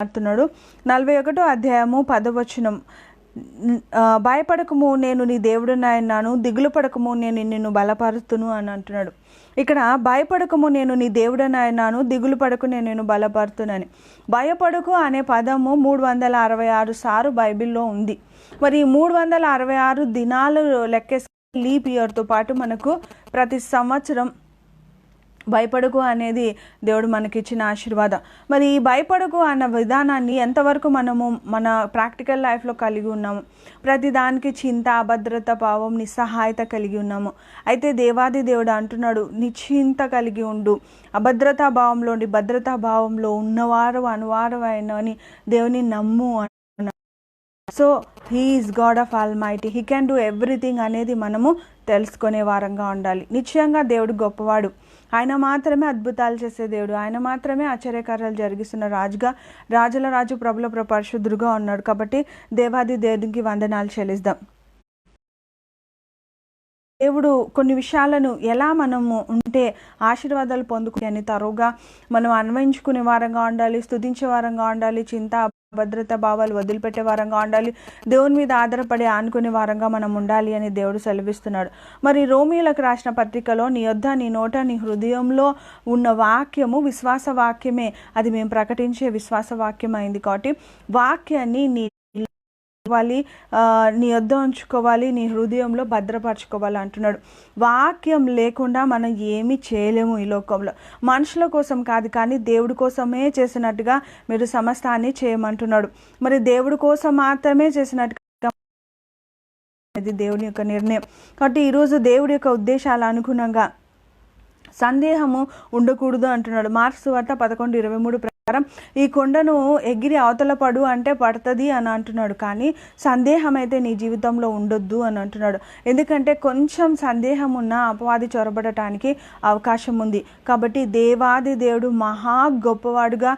మాట్లాడుతున్నాడు. నలభై ఒకటో అధ్యాయము పదవచనం భయపడకము నేను నీ దేవుడునన్నాను దిగులు పడకము నేను నిన్ను బలపరుతును అని అంటున్నాడు. ఇక్కడ భయపడకము నేను నీ దేవుడనన్నాను దిగులు పడకు నేను నిన్ను బలపరుతున్నాను భయపడకు అనే పదము మూడు వందల అరవై ఆరు సారు బైబిల్లో ఉంది. మరి మూడు వందల అరవై ఆరు దినాలు లెక్కేసి లీప్ ఇయర్తో పాటు మనకు ప్రతి సంవత్సరం భయపడకు అనేది దేవుడు మనకిచ్చిన ఆశీర్వాదం. మరి ఈ భయపడకు అన్న విధానాన్ని ఎంతవరకు మనము మన ప్రాక్టికల్ లైఫ్లో కలిగి ఉన్నాము? ప్రతి దానికి చింత అభద్రత భావం నిస్సహాయత కలిగి ఉన్నాము. అయితే దేవాది దేవుడు అంటున్నాడు నిశ్చింత కలిగి ఉండు. అభద్రతా భావంలో ఉండి భద్రతా భావంలో ఉన్నవారు అనువారు అని దేవుని నమ్ము so he's God of almighty he can do everything అనేది మనము తెలుసుకునే వారంగా ఉండాలి. నిశ్చయంగా దేవుడు గొప్పవాడు. ఆయన మాత్రమే అద్భుతాలు చేసే దేవుడు. ఆయన మాత్రమే ఆశ్చర్యకార్యాలు జరిగిస్తున్న రాజుగా రాజుల రాజు ప్రభుల ప్ర- ఉన్నాడు కాబట్టి దేవాది దేవునికి వందనాలు చెల్లిద్దాం దేవుడు కొన్ని విషయాలను ఎలా మనము ఉంటే ఆశీర్వాదాలు పొందుకుని అని తరువుగా మనం అన్వయించుకునే వారంగా ఉండాలి స్తుతించే వారంగా ఉండాలి చింత భద్రత భావాలు వదిలిపెట్టే వారంగా ఉండాలి. దేవుని మీద ఆధారపడి ఆనుకునే వారంగా మనం ఉండాలి అని దేవుడు సెలవిస్తున్నాడు. మరి రోమిలకు రాసిన పత్రికలో నీ యొద్ద నీ నోట నీ హృదయంలో ఉన్న వాక్యము విశ్వాస వాక్యమే అది మేము ప్రకటించే విశ్వాస వాక్యం అయింది కాబట్టి వాక్యాన్ని నీ వాలి నీ వద్ద ఉంచుకోవాలి నీ హృదయంలో భద్రపరచుకోవాలి అంటున్నాడు. వాక్యం లేకుండా మనం ఏమీ చేయలేము ఈ లోకంలో. మనుషుల కోసం కాదు కానీ దేవుడి కోసమే చేసినట్టుగా మీరు సమస్తాన్ని చేయమంటున్నాడు. మరి దేవుడి కోసం మాత్రమే చేసినట్టుగా ఇది దేవుని యొక్క నిర్ణయం. కాబట్టి ఈరోజు దేవుడి యొక్క ఉద్దేశాలు అనుగుణంగా సందేహము ఉండకూడదు అంటున్నాడు. మార్క్స్ వార్త పదకొండు ఇరవై మూడు ఈ కొండను ఎగిరి అవతల పడు అంటే పడుతుంది అని అంటున్నాడు. కానీ సందేహం అయితే నీ జీవితంలో ఉండొద్దు అని అంటున్నాడు. ఎందుకంటే కొంచెం సందేహం ఉన్న అపవాది చొరబడటానికి అవకాశం ఉంది. కాబట్టి దేవాది దేవుడు మహా గొప్పవాడుగా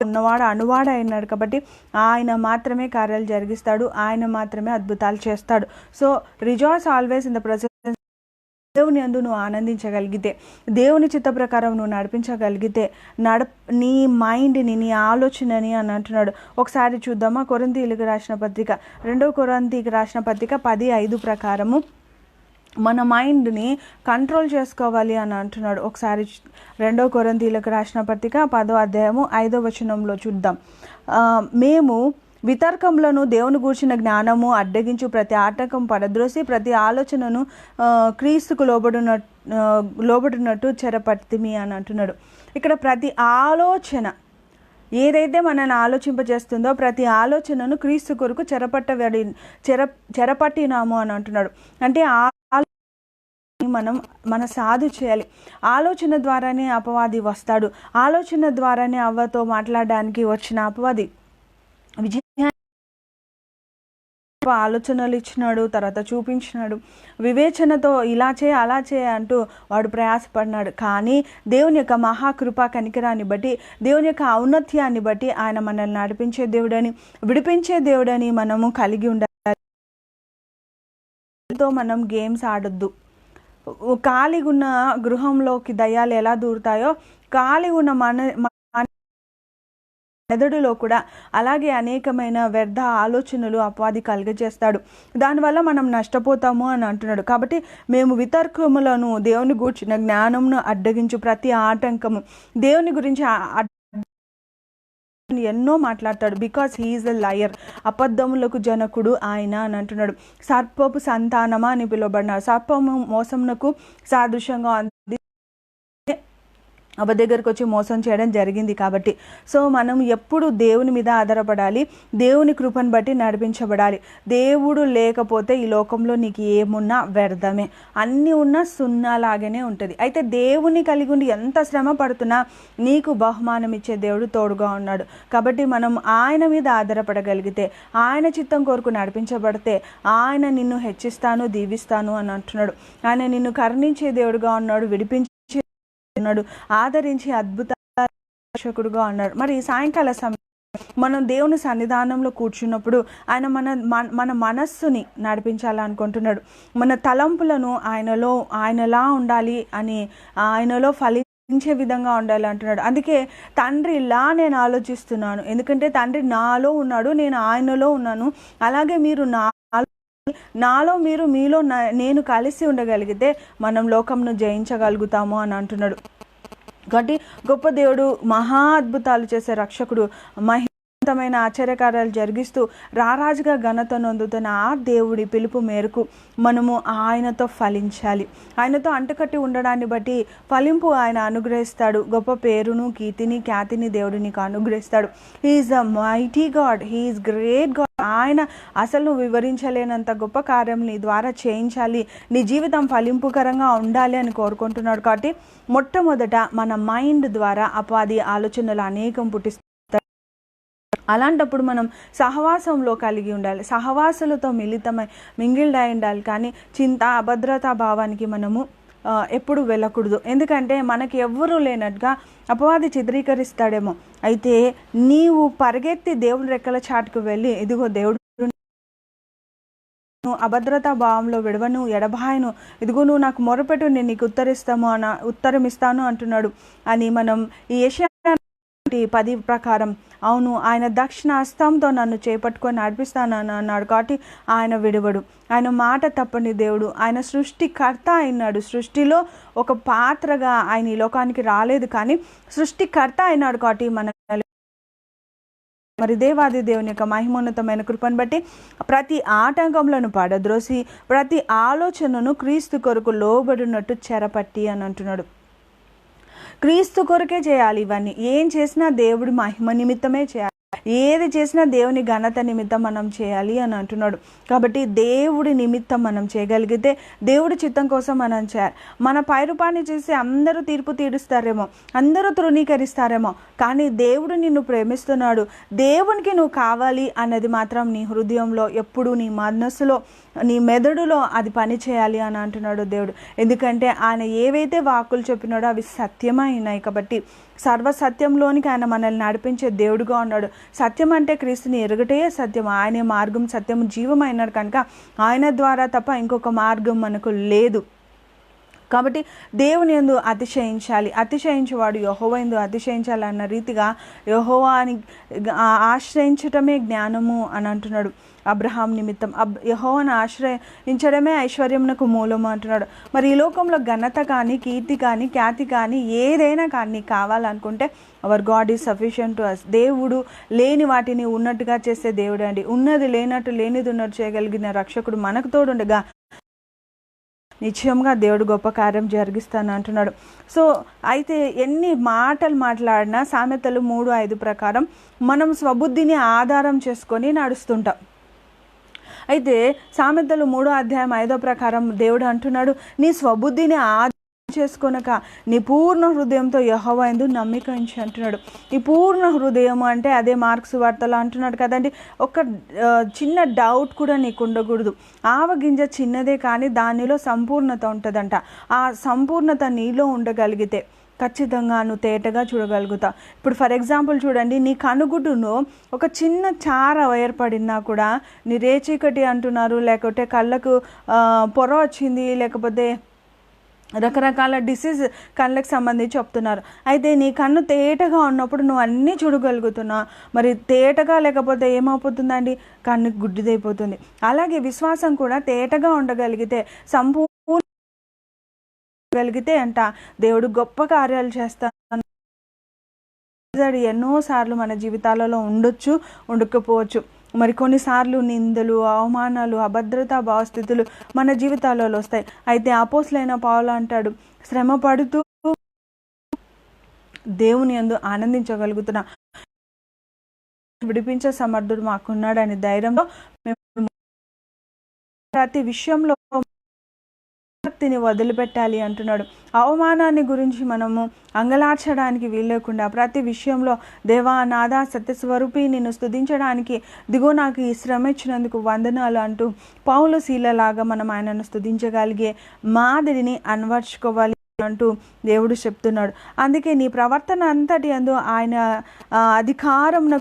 ఉన్నవాడు అనువాడు అయినాడు. కాబట్టి ఆయన మాత్రమే కార్యాలు జరిగిస్తాడు. ఆయన మాత్రమే అద్భుతాలు చేస్తాడు. So rejoice always in the presence దేవుని అందు నువ్వు ఆనందించగలిగితే దేవుని చిత్త ప్రకారం నువ్వు నడిపించగలిగితే నడ నీ మైండ్ని నీ ఆలోచనని అని అంటున్నాడు. ఒకసారి చూద్దామా? కొరంతీలకు రాసిన పత్రిక రెండవ కొరంతీకి రాసిన పత్రిక పది ఐదు ప్రకారము. మన మైండ్ని కంట్రోల్ చేసుకోవాలి అని అంటున్నాడు. ఒకసారి రెండవ రెండో కొరంతీలకు రాసిన పత్రిక పదో అధ్యాయము ఐదో వచనంలో చూద్దాం. మేము వితర్కములను దేవుని గూర్చిన జ్ఞానము అడ్డగించు ప్రతి ఆటంకం పడద్రోసి ప్రతి ఆలోచనను క్రీస్తుకు లోబడిన లోబడినట్టు చెరపట్టిమి అని అంటున్నాడు. ఇక్కడ ప్రతి ఆలోచన ఏదైతే మనల్ని ఆలోచింపజేస్తుందో ప్రతి ఆలోచనను క్రీస్తు కొరకు చెరపట్టబడి చెర చెరపట్టినాము అని అంటున్నాడు. అంటే ఆ మనం మన సాధు చేయాలి. ఆలోచన ద్వారానే అపవాది వస్తాడు. ఆలోచన ద్వారానే అవ్వతో మాట్లాడడానికి వచ్చిన అపవాది విజయ ఆలోచనలు ఇచ్చినాడు తర్వాత చూపించినాడు. వివేచనతో ఇలా చేయ అలా చేయ అంటూ వాడు ప్రయాసపడినాడు. కానీ దేవుని యొక్క మహాకృప కనికరాన్ని బట్టి దేవుని యొక్క ఔన్నత్యాన్ని బట్టి ఆయన మనల్ని నడిపించే దేవుడని విడిపించే దేవుడని మనము కలిగి ఉండాలి. మనం గేమ్స్ ఆడొద్దు. ఖాళీగా ఉన్న గృహంలోకి దయ్యాలు ఎలా దూరుతాయో ఖాళీగా ఉన్న మన మెదడులో కూడా అలాగే అనేకమైన వ్యర్థ ఆలోచనలు అపవాది కలుగజేస్తాడు. దానివల్ల మనం నష్టపోతాము అని అంటున్నాడు. కాబట్టి మేము వితర్కములను దేవుని గూర్చిన జ్ఞానంను అడ్డగించు ప్రతి ఆటంకము. దేవుని గురించి ఎన్నో మాట్లాడతాడు. బికాస్ హీఈస్ ఎ లయర్ అబద్ధములకు జనకుడు ఆయన అని అంటున్నాడు. సర్పపు సంతానమా అని పిలువబడినాడు. సర్పము మోసమునకు సాదృశ్యంగా అవ్వ దగ్గరకు వచ్చి మోసం చేయడం జరిగింది కాబట్టి. సో మనం ఎప్పుడు దేవుని మీద ఆధారపడాలి దేవుని కృపను బట్టి నడిపించబడాలి. దేవుడు లేకపోతే ఈ లోకంలో నీకు ఏమున్నా వ్యర్థమే. అన్నీ ఉన్నా సున్నా లాగానే ఉంటుంది. అయితే దేవుని కలిగి ఉండి ఎంత శ్రమ పడుతున్నా నీకు బహుమానం ఇచ్చే దేవుడు తోడుగా ఉన్నాడు. కాబట్టి మనం ఆయన మీద ఆధారపడగలిగితే ఆయన చిత్తం కొరకు నడిపించబడితే ఆయన నిన్ను హెచ్చిస్తాను దీవిస్తాను అని అంటున్నాడు. ఆయన నిన్ను కరుణించే దేవుడుగా ఉన్నాడు విడిపించే ఉన్నాడు ఆదరించి అద్భుత రక్షకుడుగా ఉన్నారు మరి సాయంకాల సమయం మనం దేవుని సన్నిధానంలో కూర్చున్నప్పుడు ఆయన మన మన- మన మనస్సుని నడిపించాలనుకుంటున్నాడు. మన తలంపులను ఆయనలో ఆయనలా ఉండాలి అని ఆయనలో ఫలి ఫలించే విధంగా ఉండాలి అంటున్నాడు. అందుకే తండ్రి ఇలా నేను ఆలోచిస్తున్నాను. ఎందుకంటే తండ్రి నాలో ఉన్నాడు నేను ఆయనలో ఉన్నాను. అలాగే మీరు నా నాలో మీరు మీలో నేను కలిసి ఉండగలిగితే మనం లోకంను జయించగలుగుతాము అని అంటున్నాడు. కాబట్టి గొప్ప దేవుడు మహా అద్భుతాలు చేసే రక్షకుడు మహితమైన ఆశ్చర్యకార్యాలు జరిగిస్తూ రారాజుగా ఘనత నొందుతున్న ఆ దేవుడి పిలుపు మేరకు మనము ఆయనతో ఫలించాలి. ఆయనతో అంటుకట్టి ఉండడాన్ని బట్టి ఫలింపు ఆయన అనుగ్రహిస్తాడు. గొప్ప పేరును కీర్తిని ఖ్యాతిని దేవుడు నీకు అనుగ్రహిస్తాడు. He's a mighty God he's great God ఆయన అసలు వివరించలేనంత గొప్ప కార్యం నీ ద్వారా చేయించాలి. నీ జీవితం ఫలింపుకరంగా ఉండాలి అని కోరుకుంటున్నాడు. కాబట్టి మొట్టమొదట మన మైండ్ ద్వారా అపాది ఆలోచనలు అనేకం పుట్టిస్తాడు అలాంటప్పుడు మనం సహవాసంలో కలిగి ఉండాలి. సహవాసులతో మిళితమై మింగిల్డ్ అయి ఉండాలి కానీ చింత అభద్రతా భావానికి మనము ఎప్పుడు వెళ్ళకూడదు. ఎందుకంటే మనకి ఎవ్వరూ లేనట్టుగా అపవాది చిత్రీకరిస్తాడేమో. అయితే నీవు పరిగెత్తి దేవుని రెక్కల చాటుకు వెళ్ళి ఇదిగో దేవుడు నువ్వు అభద్రతా భావంలో విడవను ఎడబాయను. ఇదిగో నువ్వు నాకు మొరపెట్టు నేను నీకు ఉత్తరిస్తాము అన ఉత్తరం ఇస్తాను అంటున్నాడు అని మనం ఈ ఏషియా పది ప్రకారం అవును ఆయన దక్షిణ హస్తంతో నన్ను చేపట్టుకొని నడిపిస్తానని అన్నాడు కాబట్టి ఆయన విడవడు. ఆయన మాట తప్పని దేవుడు. ఆయన సృష్టికర్త అయినాడు. సృష్టిలో ఒక పాత్రగా ఆయన ఈ లోకానికి రాలేదు కానీ సృష్టికర్త అయినాడు కాబట్టి మన మరి దేవాది దేవుని యొక్క మహిమోన్నతమైన కృపను బట్టి ప్రతి ఆటంకంలను పడద్రోసి ప్రతి ఆలోచనను క్రీస్తు కొరకు లోబడినట్టు చెరపట్టి అని అంటున్నాడు. క్రీస్తు కొరకే చేయాలి ఇవన్నీ. ఏం చేసినా దేవుడి మహిమ నిమిత్తమే చేయాలి. ఏది చేసినా దేవుని ఘనత నిమిత్తం మనం చేయాలి అని అంటున్నాడు. కాబట్టి దేవుడి నిమిత్తం మనం చేయగలిగితే దేవుడి చిత్తం కోసం మనం చేయాలి మన పైరుపాన్ని చేసి అందరూ తీర్పు తీరుస్తారేమో అందరూ తృణీకరిస్తారేమో కానీ దేవుడు నిన్ను ప్రేమిస్తున్నాడు. దేవునికి నువ్వు కావాలి అన్నది మాత్రం నీ హృదయంలో ఎప్పుడు నీ మనస్సులో నీ మెదడులో అది పని చేయాలి అని అంటున్నాడు దేవుడు. ఎందుకంటే ఆయన ఏవైతే వాక్కులు చెప్పినాడో అవి సత్యమైనాయి కాబట్టి సర్వసత్యంలోనికి ఆయన మనల్ని నడిపించే దేవుడుగా ఉన్నాడు. సత్యం అంటే క్రీస్తుని ఎరుగటే సత్యం ఆయనే మార్గం సత్యం జీవం అయినాడు కనుక ఆయన ద్వారా తప్ప ఇంకొక మార్గం మనకు లేదు. కాబట్టి దేవుని ఎందు అతిశయించాలి. అతిశయించేవాడు యహోవ ఎందు అతిశయించాలి అన్న రీతిగా యహోవాని అని ఆశ్రయించటమే జ్ఞానము అని అంటున్నాడు. అబ్రహాం నిమిత్తం. అబ్ యహోవను ఆశ్రయించడమే ఐశ్వర్యమునకు మూలం అంటున్నాడు. మరి ఈ లోకంలో ఘనత కానీ కీర్తి కానీ ఖ్యాతి కానీ ఏదైనా కానీ కావాలనుకుంటే our God is sufficient to us దేవుడు లేని వాటిని ఉన్నట్టుగా చేసే దేవుడు అండి. ఉన్నది లేనట్టు లేనిది ఉన్నట్టు చేయగలిగిన రక్షకుడు మనకు తోడుండగా నిశ్చయంగా దేవుడు గొప్ప కార్యం జరిగిస్తాను అంటున్నాడు. సో అయితే ఎన్ని మాటలు మాట్లాడినా సామెతలు మూడు ఐదు ప్రకారం మనం స్వబుద్ధిని ఆధారం చేసుకొని నడుస్తుంటాం. అయితే సామెతలు మూడో అధ్యాయం ఐదో ప్రకారం దేవుడు అంటున్నాడు నీ స్వబుద్ధిని ఆ చేసుకొనక నీ పూర్ణ హృదయంతో యహోవా ఎందు నమ్మిక ఉంచి అంటున్నాడు. ఈ పూర్ణ హృదయం అంటే అదే మార్క్స్ వార్తలు అంటున్నాడు కదండి ఒక చిన్న డౌట్ కూడా నీకు ఉండకూడదు. ఆవగింజ చిన్నదే కానీ దానిలో సంపూర్ణత ఉంటుందంట. ఆ సంపూర్ణత నీలో ఉండగలిగితే ఖచ్చితంగా నువ్వు తేటగా చూడగలుగుతా. ఇప్పుడు ఫర్ ఎగ్జాంపుల్ చూడండి నీ కనుగుడ్డును ఒక చిన్న చార ఏర్పడినా కూడా నీ రేచీకటి అంటున్నారు లేకపోతే కళ్ళకు పొర వచ్చింది లేకపోతే రకరకాల డిసీజ్ కళ్ళకి సంబంధించి చెప్తున్నారు. అయితే నీ కన్ను తేటగా ఉన్నప్పుడు నువ్వు అన్నీ చూడగలుగుతున్నావు మరి తేటగా లేకపోతే ఏమైపోతుందండి కన్ను గుడ్డిదైపోతుంది. అలాగే విశ్వాసం కూడా తేటగా ఉండగలిగితే సంపూర్ణ గలిగితే అంట. దేవుడు గొప్ప కార్యాలు చేస్తాను. ఎన్నోసార్లు మన జీవితాలలో ఉండొచ్చు ఉండకపోవచ్చు. మరి కొన్నిసార్లు నిందలు అవమానాలు అభద్రతా భావస్థితులు మన జీవితాలలో వస్తాయి. అయితే ఆపోసులైన పావులు అంటాడు శ్రమ పడుతూ దేవుని ఎందు ఆనందించగలుగుతున్నా. విడిపించే సమర్థుడు మాకున్నాడని ధైర్యంలో మేము ప్రతి విషయంలో భక్తిని వదిలిపెట్టాలి అంటున్నాడు. అవమానాన్ని గురించి మనము అంగలార్చడానికి వీల్లేకుండా ప్రతి విషయంలో దేవా నాదా సత్యస్వరూపి నిన్ను స్థుతించడానికి దిగో నాకు ఈ శ్రమ ఇచ్చినందుకు వందనాలు అంటూ పౌలు శీలలాగా మనం ఆయనను స్థుతించగలిగే మాదిరిని అన్వర్చుకోవాలి. అంటూ దేవుడు చెప్తున్నాడు. అందుకే నీ ప్రవర్తన అంతటి అందు ఆయన ఆ,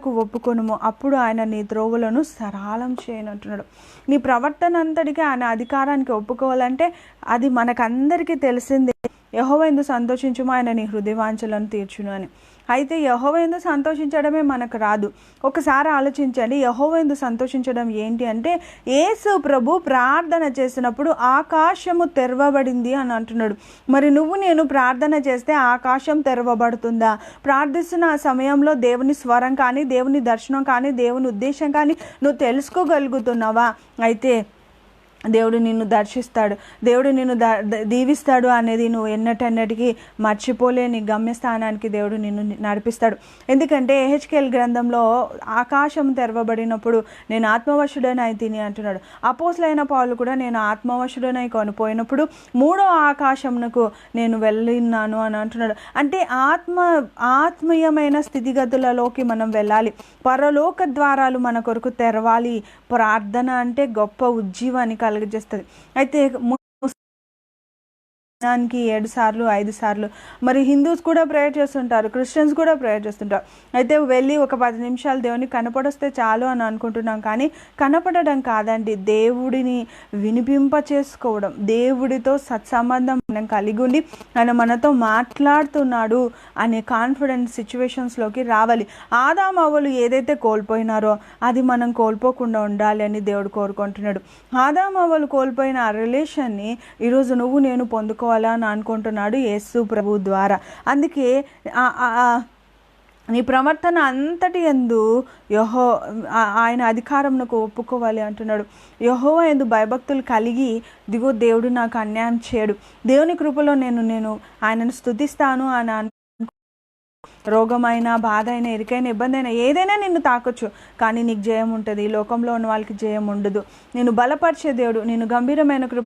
ఒప్పుకొనుము. అప్పుడు ఆయన నీ త్రోవులను సరళం చేయనంటున్నాడు. నీ ప్రవర్తన అంతటికి ఆయన అధికారానికి ఒప్పుకోవాలంటే అది మనకందరికీ తెలిసిందే. యహోవ ఎందు సంతోషించుము. ఆయన నీ హృదయవాంఛలను తీర్చును అని. అయితే యహోవ ఎందు సంతోషించడమే మనకు రాదు. ఒకసారి ఆలోచించండి యహోవ ఎందు సంతోషించడం ఏంటి అంటే యేసు ప్రభు ప్రార్థన చేసినప్పుడు ఆకాశము తెరవబడింది అని అంటున్నాడు. మరి నువ్వు నేను ప్రార్థన చేస్తే ఆకాశం తెరవబడుతుందా? ప్రార్థిస్తున్న ఆ సమయంలో దేవుని స్వరం కానీ దేవుని దర్శనం కానీ దేవుని ఉద్దేశం కానీ నువ్వు తెలుసుకోగలుగుతున్నావా? అయితే దేవుడు నిన్ను దర్శిస్తాడు. దేవుడు నిన్ను ద దీవిస్తాడు అనేది నువ్వు ఎన్నటన్నటికీ మర్చిపోలేని గమ్యస్థానానికి దేవుడు నిన్ను నడిపిస్తాడు. ఎందుకంటే ఏహెచ్కేఎల్ గ్రంథంలో ఆకాశం తెరవబడినప్పుడు నేను ఆత్మవశుడనై తిని అంటున్నాడు. అపోసులైన పాలు కూడా నేను ఆత్మవశుడనై కొనిపోయినప్పుడు మూడో ఆకాశంకు నేను వెళ్ళినాను అని అంటున్నాడు. అంటే ఆత్మ ఆత్మీయమైన స్థితిగతులలోకి మనం వెళ్ళాలి. పరలోక ద్వారాలు మన కొరకు తెరవాలి. ప్రార్థన అంటే గొప్ప ఉజ్జీవానికి కలుగజేస్తుంది. అయితే దానికి ఏడు సార్లు ఐదు సార్లు మరి హిందూస్ కూడా ప్రేయర్ చేస్తుంటారు క్రిస్టియన్స్ కూడా ప్రేయర్ చేస్తుంటారు. అయితే వెళ్ళి ఒక పది నిమిషాలు దేవుని కనపడొస్తే చాలు అని అనుకుంటున్నాం కానీ కనపడడం కాదండి. దేవుడిని వినిపింప చేసుకోవడం దేవుడితో సత్సంబంధం మనం కలిగి ఉండి ఆయన మనతో మాట్లాడుతున్నాడు అనే కాన్ఫిడెన్స్ సిచ్యువేషన్స్లోకి రావాలి. ఆదామవ్వలు ఏదైతే కోల్పోయినారో అది మనం కోల్పోకుండా ఉండాలి అని దేవుడు కోరుకుంటున్నాడు. ఆదామవ్వలు కోల్పోయిన ఆ రిలేషన్ని ఈరోజు నువ్వు నేను పొందుకోవాలా అని అనుకుంటున్నాడు యేసు ప్రభు ద్వారా. అందుకే నీ ప్రవర్తన అంతటి ఎందు యహో ఆయన అధికారంకు ఒప్పుకోవాలి అంటున్నాడు. యహో ఎందు భయభక్తులు కలిగి దిగో దేవుడు నాకు అన్యాయం చేయడు. దేవుని కృపలో నేను నేను ఆయనను స్తుతిస్తాను అని రోగమైన బాధ అయినా ఎరికైన ఇబ్బంది అయినా ఏదైనా నిన్ను తాకొచ్చు. కానీ నీకు జయం ఉంటుంది ఈ లోకంలో ఉన్న వాళ్ళకి జయం ఉండదు నేను బలపరిచే దేవుడు నేను గంభీరమైన కృప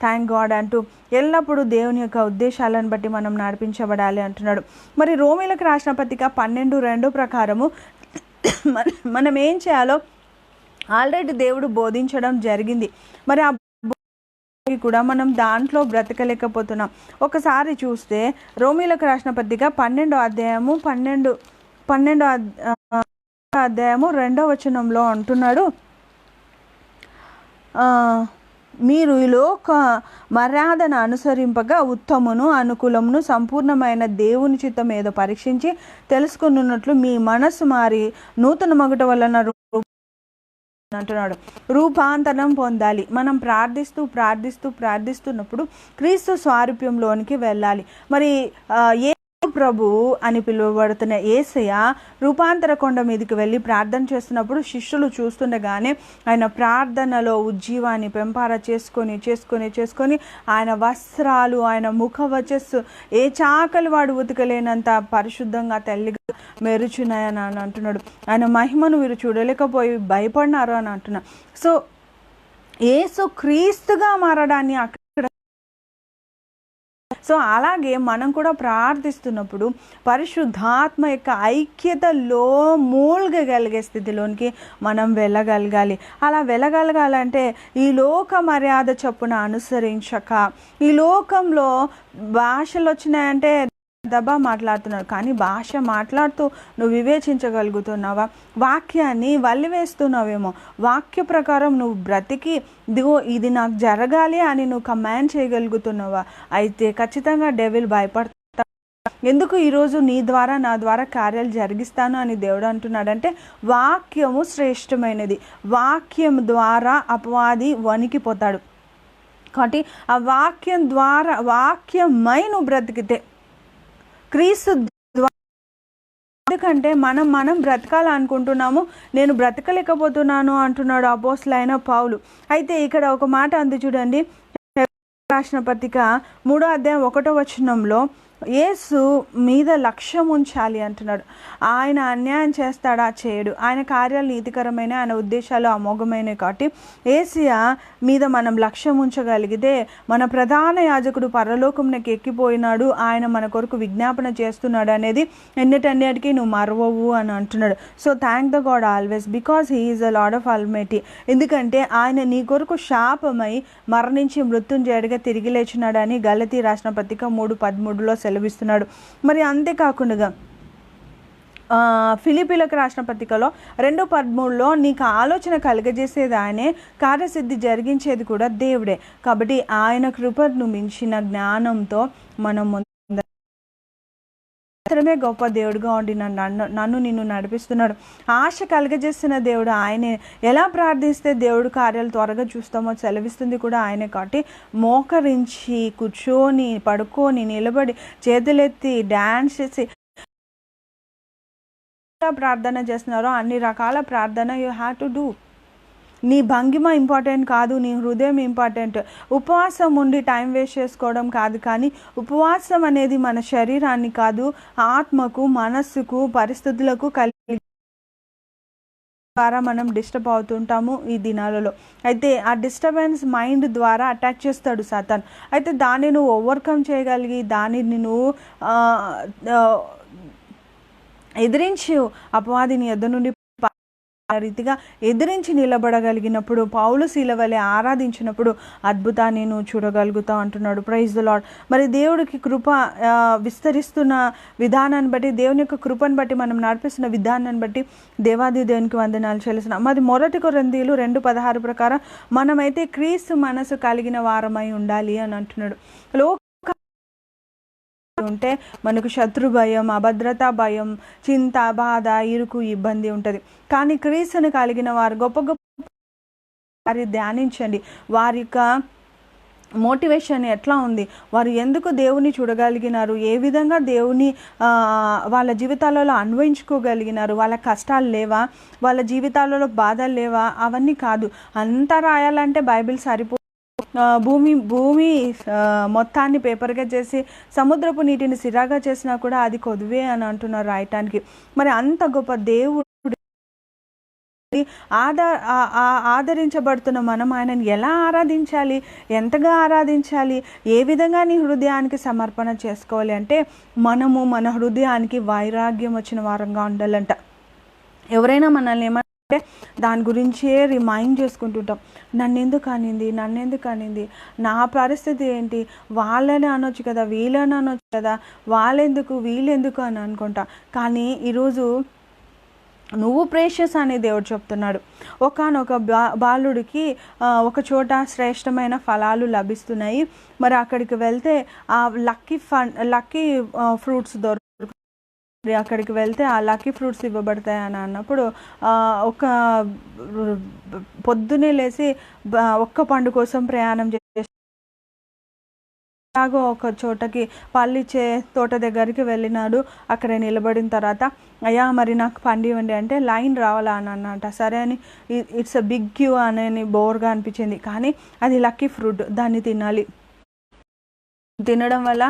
థ్యాంక్ గాడ్ అంటూ ఎల్లప్పుడూ దేవుని యొక్క ఉద్దేశాలను బట్టి మనం నడిపించబడాలి అంటున్నాడు. మరి రోమిలకు రాసిన పత్రిక పన్నెండు రెండు ప్రకారము మన మనం ఏం చేయాలో ఆల్రెడీ దేవుడు బోధించడం జరిగింది. మరి ఆ కూడా మనం దాంట్లో బ్రతకలేకపోతున్నాం. ఒకసారి చూస్తే రోమిలకు రాసిన పత్రిక పన్నెండో అధ్యాయము పన్నెండు పన్నెండో అధ్యాయము రెండో వచనంలో అంటున్నాడు. మీరు ఈ లోక మర్యాదను అనుసరింపగా ఉత్తమును అనుకూలమును సంపూర్ణమైన దేవుని చిత్తం ఏదో పరీక్షించి తెలుసుకున్నట్లు మీ మనసు మారి నూతన మగుట వలన అంటున్నాడు. రూపాంతరం పొందాలి. మనం ప్రార్థిస్తూ ప్రార్థిస్తూ ప్రార్థిస్తున్నప్పుడు క్రీస్తు స్వారూప్యంలోనికి వెళ్ళాలి. మరి ఏ ప్రభు అని పిలువబడుతున్న ఏసయ రూపాంతర కొండ మీదకి వెళ్ళి ప్రార్థన చేస్తున్నప్పుడు శిష్యులు చూస్తుండగానే ఆయన ప్రార్థనలో ఉజ్జీవాన్ని పెంపార చేసుకొని చేసుకొని చేసుకొని ఆయన వస్త్రాలు ఆయన ముఖ వచస్సు ఏ చాకలి వాడు ఉతకలేనంత పరిశుద్ధంగా తెల్లిగా మెరుచున్నాయని అని అంటున్నాడు. ఆయన మహిమను వీరు చూడలేకపోయి భయపడినారు అని అంటున్నాడు సో ఏసు క్రీస్తుగా మారడాన్ని అక్కడ సో అలాగే మనం కూడా ప్రార్థిస్తున్నప్పుడు పరిశుద్ధాత్మ యొక్క ఐక్యతలో మూల్గగలిగే స్థితిలోనికి మనం వెళ్ళగలగాలి. అలా వెళ్ళగలగాలంటే ఈ లోక మర్యాద చొప్పున అనుసరించక ఈ లోకంలో భాషలు వచ్చినాయంటే దబదబా మాట్లాడుతున్నాడు. కానీ భాష మాట్లాడుతూ నువ్వు వివేచించగలుగుతున్నావా? వాక్యాన్ని వల్లివేస్తున్నావేమో వాక్య ప్రకారం నువ్వు బ్రతికి ఇదిగో ఇది నాకు జరగాలి అని నువ్వు కమాండ్ చేయగలుగుతున్నావా? అయితే ఖచ్చితంగా డెవిల్ భయపడతా. ఎందుకు ఈరోజు నీ ద్వారా నా ద్వారా కార్యాలు జరిగిస్తాను అని దేవుడు అంటున్నాడంటే వాక్యము శ్రేష్టమైనది. వాక్యం ద్వారా అపవాది వణికిపోతాడు. కాబట్టి ఆ వాక్యం ద్వారా వాక్యమై నువ్వు బ్రతికితే క్రీస్తు ఎందుకంటే మనం మనం బ్రతకాలనుకుంటున్నాము. నేను బ్రతకలేకపోతున్నాను అంటున్నాడు అపోస్లైన పావులు అయితే ఇక్కడ ఒక మాట అంది చూడండి. రాసిన పత్రిక మూడో అధ్యాయం ఒకటో వచనంలో యేసు మీద లక్ష్యం ఉంచాలి అంటున్నాడు. ఆయన అన్యాయం చేస్తాడా చేయడు. ఆయన కార్యాలు నీతికరమైన ఆయన ఉద్దేశాలు అమోఘమైనవి కాబట్టి ఏసియా మీద మనం లక్ష్యం ఉంచగలిగితే మన ప్రధాన యాజకుడు పరలోకంకి ఎక్కిపోయినాడు. ఆయన మన కొరకు విజ్ఞాపన చేస్తున్నాడు అనేది ఎన్నిటన్నిటికీ నువ్వు మరవవు అని అంటున్నాడు. So thank the God always because he is a lord of almighty ఎందుకంటే ఆయన నీ కొరకు శాపమై మరణించి మృత్యుంజయుడిగా తిరిగి లేచినాడని గలతీ రాసిన పత్రిక మూడు పదమూడులో సెలవిస్తున్నాడు. మరి అంతేకాకుండా ఆ, ఫిలిపీలకు రాసిన పత్రికలో రెండు పదమూడులో నీకు ఆలోచన కలగజేసేది ఆయనే కార్యసిద్ధి జరిగించేది కూడా దేవుడే. కాబట్టి ఆయన కృపను మించిన జ్ఞానంతో మనం మాత్రమే గొప్ప దేవుడుగా ఉండి నన్ను నన్ను నన్ను నిన్ను నడిపిస్తున్నాడు. ఆశ కలగజేస్తున్న దేవుడు ఆయనే. ఎలా ప్రార్థిస్తే దేవుడు కార్యాలు త్వరగా చూస్తామో సెలవిస్తుంది కూడా ఆయనే కాబట్టి మోకరించి కూర్చొని పడుకొని నిలబడి చేతులెత్తి డ్యాన్స్ చేసి ఎలా ప్రార్థన చేస్తున్నారో అన్ని రకాల ప్రార్థన యూ హ్యావ్ టు డూ. నీ భంగిమ ఇంపార్టెంట్ కాదు నీ హృదయం ఇంపార్టెంట్. ఉపవాసం ఉండి టైం వేస్ట్ చేసుకోవడం కాదు కానీ ఉపవాసం అనేది మన శరీరాన్ని కాదు ఆత్మకు మనస్సుకు పరిస్థితులకు కలిగి ద్వారా మనం డిస్టర్బ్ అవుతుంటాము ఈ దినాలలో. అయితే ఆ డిస్టర్బెన్స్ మైండ్ ద్వారా అటాక్ చేస్తాడు సాతాన్. అయితే దాన్ని నువ్వు ఓవర్కమ్ చేయగలిగి దానిని నువ్వు ఎదిరించి. అపవాదిని ఎద్దు నుండి ఆ రీతిగా ఎదిరించి నిలబడగలిగినప్పుడు పౌలు శీలవలె ఆరాధించినప్పుడు అద్భుతాన్ని నువ్వు చూడగలుగుతావు అంటున్నాడు. ప్రైజ్ ద లాడ్ మరి దేవుడికి కృప విస్తరిస్తున్న విధానాన్ని బట్టి దేవుని యొక్క కృపను బట్టి మనం నడిపిస్తున్న విధానాన్ని బట్టి దేవాది దేవునికి వందనాలు చెల్లిస్తున్నాం. మరి మొదటి కొరందీలు రెండు పదహారు ప్రకారం మనమైతే క్రీస్తు మనసు కలిగిన వారమై ఉండాలి అని అంటున్నాడు. లో ఉంటే మనకు శత్రు భయం అభద్రతా భయం చింత బాధ ఇరుకు ఇబ్బంది ఉంటుంది. కానీ క్రీస్తుని కలిగిన వారు గొప్ప గొప్ప వారి ధ్యానించండి. వారి యొక్క మోటివేషన్ ఎట్లా ఉంది? వారు ఎందుకు దేవుని చూడగలిగినారు? ఏ విధంగా దేవుని వాళ్ళ జీవితాలలో అన్వయించుకోగలిగినారు? వాళ్ళ కష్టాలు లేవా? వాళ్ళ జీవితాలలో బాధలు లేవా? అవన్నీ కాదు. అంతా రాయాలంటే బైబిల్ సరిపో భూమి భూమి మొత్తాన్ని పేపర్గా చేసి సముద్రపు నీటిని సిరాగా చేసినా కూడా అది కొదువే అని అంటున్నారు రాయటానికి. మరి అంత గొప్ప దేవుడు ఆదా ఆ- ఆదరించబడుతున్న మనం ఆయనను ఎలా ఆరాధించాలి? ఎంతగా ఆరాధించాలి? ఏ విధంగా నీ హృదయానికి సమర్పణ చేసుకోవాలి? అంటే మనము మన హృదయానికి వైరాగ్యం వచ్చిన వారంగా ఉండాలంట. ఎవరైనా మనల్ని ఏమంటే దాని గురించే రిమైండ్ చేసుకుంటుంటాం. నన్నెందుకు అనింది నన్నెందుకు అనింది? నా పరిస్థితి ఏంటి? వాళ్ళని అనొచ్చు కదా వీళ్ళని అనొచ్చు కదా వాళ్ళెందుకు వీళ్ళెందుకు అని అనుకుంటా. కానీ ఈరోజు నువ్వు ప్రేషస్ అని దేవుడు చెప్తున్నాడు. ఒకనొక బా బాలుడికి ఒక చోట శ్రేష్టమైన ఫలాలు లభిస్తున్నాయి. మరి అక్కడికి వెళ్తే ఆ లక్కీ ఫన్ లక్కీ ఫ్రూట్స్ దొరుకు అక్కడికి వెళ్తే ఆ లక్కీ ఫ్రూట్స్ ఇవ్వబడతాయి అని అన్నప్పుడు ఒక పొద్దునే లేచి ఒక్క పండు కోసం ప్రయాణం చేసి ఎలాగో ఒక చోటకి పళ్ళిచ్చే తోట దగ్గరికి వెళ్ళినాడు. అక్కడ నిలబడిన తర్వాత అయ్యా మరి నాకు పండు ఇవ్వండి. అంటే లైన్ రావాలా? అని అన్నట సరే అని ఇట్స్ అ బిగ్ క్యూ అనేది బోర్గా అనిపించింది. కానీ అది లక్కీ ఫ్రూట్. దాన్ని తినాలి. తినడం వల్ల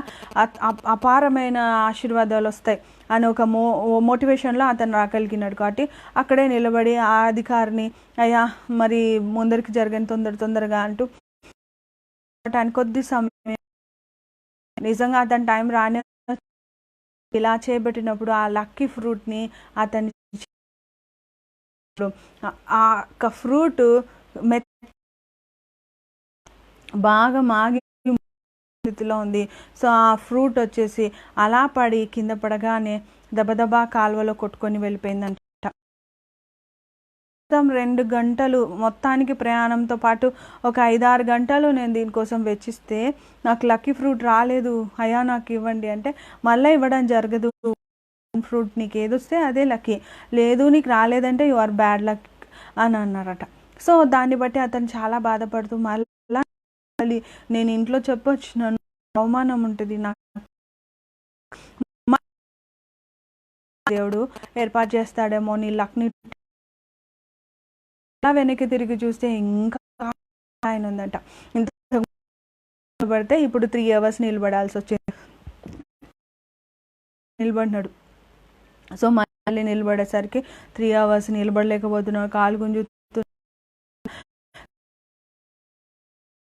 అపారమైన ఆశీర్వాదాలు వస్తాయి. అని ఒక మో మోటివేషన్లో అతను రాగలిగినాడు కాబట్టి అక్కడే నిలబడి ఆ అధికారిని అయ్యా మరి ముందరికి జరగని తొందర తొందరగా అంటూ కొద్ది సమయం నిజంగా అతని టైం రాని ఇలా చేయబెట్టినప్పుడు ఆ లక్కీ ఫ్రూట్ని అతని ఆ- యొక్క ఫ్రూట్ మె బాగా మాగి స్థితిలో ఉంది. సో ఆ ఫ్రూట్ వచ్చేసి అలా పడి కింద పడగానే దబదబా కాలువలో కొట్టుకొని వెళ్ళిపోయిందంట. మొత్తం రెండు గంటలు మొత్తానికి ప్రయాణంతో పాటు ఒక ఐదారు గంటలు నేను దీనికోసం వెచ్చిస్తే నాకు లక్కీ ఫ్రూట్ రాలేదు. అయ్యా నాకు ఇవ్వండి అంటే మళ్ళీ ఇవ్వడం జరగదు. ఫ్రూట్ నీకు ఏది వస్తే అదే లక్కీ. లేదు నీకు రాలేదంటే యు ఆర్ బ్యాడ్ లక్ అని అన్నారట. సో దాన్ని బట్టి అతను చాలా బాధపడుతూ మళ్ళీ మళ్ళీ నేను ఇంట్లో చెప్పొచ్చినాను అవమానం ఉంటుంది నాకు దేవుడు ఏర్పాటు చేస్తాడేమో నీ లక్ని అలా వెనక్కి తిరిగి చూస్తే ఇంకా ఆయన ఉందంట. ఇంత పడితే ఇప్పుడు త్రీ అవర్స్ నిలబడాల్సి వచ్చింది. నిలబడినాడు. సో మళ్ళీ నిలబడేసరికి త్రీ అవర్స్ నిలబడలేకపోతున్నాడు. కాలు గుంజు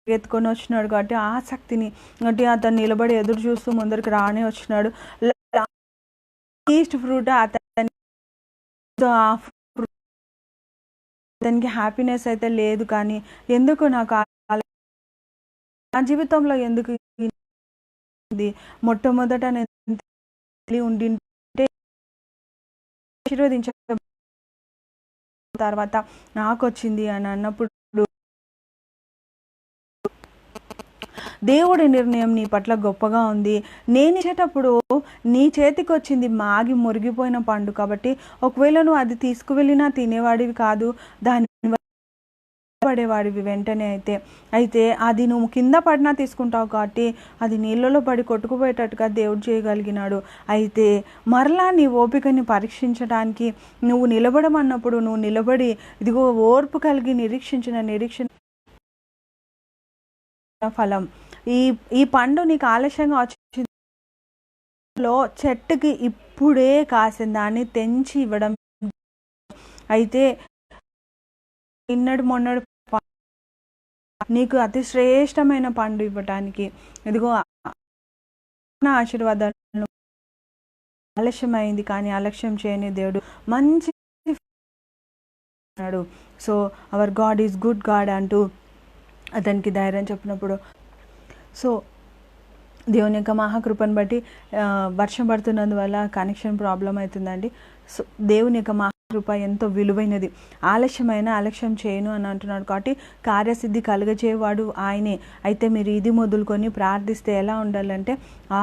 ఎత్తుకొని వచ్చినాడు కాబట్టి ఆసక్తిని అంటే అతను నిలబడి ఎదురు చూస్తూ ముందరికి రానే వచ్చినాడు. ఈస్ట్ ఫ్రూట్ అతని అతనికి హ్యాపీనెస్ అయితే లేదు కానీ ఎందుకు నాకు నా జీవితంలో ఎందుకు మొట్టమొదట నేను తెలియ ఉండింటే ఆశీర్వదించ తర్వాత నాకు వచ్చింది అని అన్నప్పుడు దేవుడి నిర్ణయం నీ పట్ల గొప్పగా ఉంది. నేను ఇచ్చేటప్పుడు నీ చేతికి వచ్చింది మాగి మురిగిపోయిన పండు కాబట్టి ఒకవేళ నువ్వు అది తీసుకువెళ్ళినా తినేవాడివి కాదు దాని పడేవాడివి వెంటనే అయితే. అయితే అది నువ్వు కింద పడినా తీసుకుంటావు కాబట్టి అది నీళ్ళలో పడి కొట్టుకుపోయేటట్టుగా దేవుడు చేయగలిగినాడు. అయితే మరలా నీ ఓపికని పరీక్షించడానికి నువ్వు నిలబడమన్నప్పుడు నువ్వు నిలబడి ఇదిగో ఓర్పు కలిగి నిరీక్షించిన నిరీక్షణ ఫలం. ఈ ఈ పండు నీకు ఆలస్యంగా వచ్చింది లో చెట్టుకి ఇప్పుడే కాసిన దాన్ని తెంచి ఇవ్వడం. అయితే నిన్నడు మొన్నడు నీకు అతి శ్రేష్టమైన పండు ఇవ్వటానికి. ఇదిగో నా ఆశీర్వాదాలను ఆలస్యమైంది కానీ ఆలస్యం చేయని దేవుడు మంచి అన్నాడు so our God is good God అంటూ అతనికి ధైర్యం చెప్పినప్పుడు సో దేవుని యొక్క మహాకృపను బట్టి వర్షం పడుతున్నందువల్ల కనెక్షన్ ప్రాబ్లం అవుతుందండి. సో దేవుని యొక్క మహాకృప ఎంతో విలువైనది. ఆలస్యమైన ఆలస్యం చేయను అని అంటున్నాడు కాబట్టి కార్యసిద్ధి కలుగచేవాడు ఆయనే. అయితే మీరు ఇది మొదలుకొని ప్రార్థిస్తే ఎలా ఉండాలంటే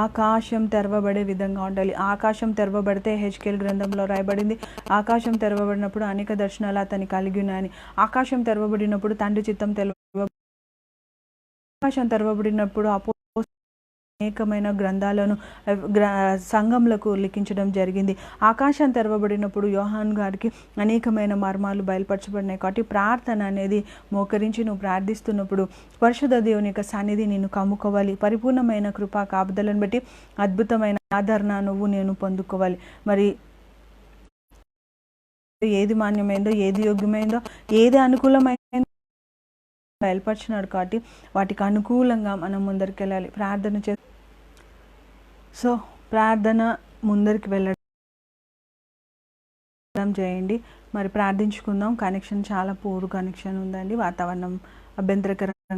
ఆకాశం తెరవబడే విధంగా ఉండాలి. ఆకాశం తెరవబడితే హెచ్కేల్ గ్రంథంలో రాయబడింది. ఆకాశం తెరవబడినప్పుడు అనేక దర్శనాలు అతని కలిగి ఉన్నాయని. ఆకాశం తెరవబడినప్పుడు తండ్రి చిత్తం తెలవ ఆకాశం తెరవబడినప్పుడు అపో అనేకమైన గ్రంథాలను గ్ర సంఘంలకు లిఖించడం జరిగింది. ఆకాశం తెరవబడినప్పుడు యోహాన్ గారికి అనేకమైన మర్మాలు బయలుపరచబడినాయి. కాబట్టి ప్రార్థన అనేది మోకరించి నువ్వు ప్రార్థిస్తున్నప్పుడు పరిశుద్ధ దేవుని యొక్క సన్నిధి నేను కమ్ముకోవాలి. పరిపూర్ణమైన కృపా కాపుదలను బట్టి అద్భుతమైన ఆదరణ నువ్వు నేను పొందుకోవాలి. మరి ఏది మాన్యమైందో ఏది యోగ్యమైందో ఏది అనుకూలమైందో బయలుపరిచినాడు కాబట్టి వాటికి అనుకూలంగా మనం ముందరికి వెళ్ళాలి ప్రార్థన చే సో ప్రార్థన ముందరికి వెళ్ళడం చేయండి. మరి ప్రార్థించుకుందాం. కనెక్షన్ చాలా పూర్ కనెక్షన్ ఉందండి. వాతావరణం అభ్యంతరకరంగా